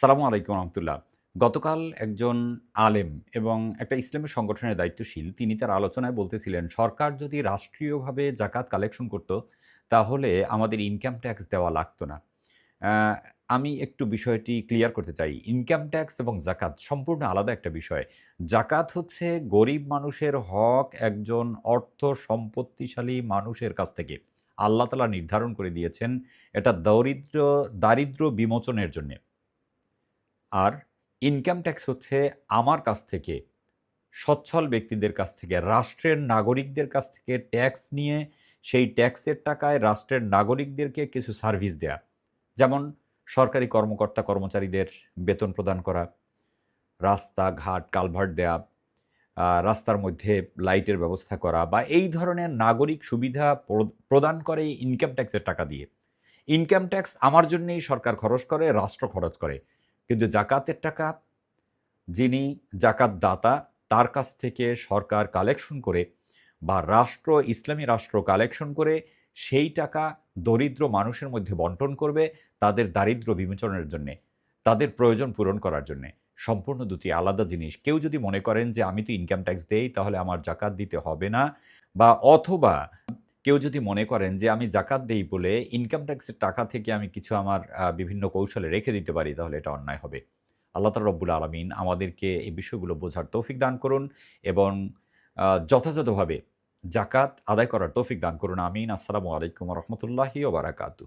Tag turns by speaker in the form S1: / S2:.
S1: সালামু আলাইকুম রহমতুল্লাহ। গতকাল একজন আলেম এবং একটা ইসলামী সংগঠনের দায়িত্বশীল, তিনি তার আলোচনায় বলতেছিলেন, সরকার যদি রাষ্ট্রীয়ভাবে জাকাত কালেকশন করত, তাহলে আমাদের ইনকাম ট্যাক্স দেওয়া লাগতো না। আমি একটু বিষয়টি ক্লিয়ার করতে চাই। ইনকাম ট্যাক্স এবং জাকাত সম্পূর্ণ আলাদা একটা বিষয়। জাকাত হচ্ছে গরিব মানুষের হক একজন অর্থ সম্পত্তিশালী মানুষের কাছ থেকে। আল্লাহ তালা নির্ধারণ করে দিয়েছেন, এটা দরিদ্র, দারিদ্র বিমোচনের জন্য। আর ইনকাম ট্যাক্স হচ্ছে আমার কাছ থেকে, সচ্ছল ব্যক্তিদের কাছ থেকে, রাষ্ট্রের নাগরিকদের কাছ থেকে ট্যাক্স নিয়ে সেই ট্যাক্সের টাকায় রাষ্ট্রের নাগরিকদেরকে কিছু সার্ভিস দেয়া। যেমন সরকারি কর্মকর্তা কর্মচারীদের বেতন প্রদান করা রাস্তা ঘাট কালভার্ট দেয়া রাস্তার মধ্যে লাইটের ব্যবস্থা করা বা এই ধরনের নাগরিক সুবিধা প্র- প্রদান করে ইনকাম ট্যাক্সের টাকা দিয়ে। ইনকাম ট্যাক্স আমার জন্যেই সরকার খরচ করে, রাষ্ট্র খরচ করে। কিন্তু জাকাতের টাকা যিনি জাকাত দাতা তার কাছ থেকে সরকার কালেকশন করে বা রাষ্ট্র, ইসলামী রাষ্ট্র কালেকশন করে সেই টাকা দরিদ্র মানুষের মধ্যে বন্টন করবে তাদের দারিদ্র বিমোচনের জন্যে, তাদের প্রয়োজন পূরণ করার জন্যে। সম্পূর্ণ দুটি আলাদা জিনিস। কেউ যদি মনে করেন যে, আমি তো ইনকাম ট্যাক্স দেই, তাহলে আমার জাকাত দিতে হবে না বা অথবা কেউ যদি মনে করেন যে আমি জাকাত দেই বলে ইনকাম ট্যাক্সের টাকা থেকে আমি কিছু আমার বিভিন্ন কৌশলে রেখে দিতে পারি, তাহলে এটা অন্যায় হবে। আল্লাহ তালা রব্বুল আলমিন আমাদেরকে এই বিষয়গুলো বোঝার তৌফিক দান করুন এবং যথাযথভাবে জাকাত আদায় করার তৌফিক দান করুন। আমিন। আসসালামু আলাইকুম রহমতুল্লাহি ওবরাকাতু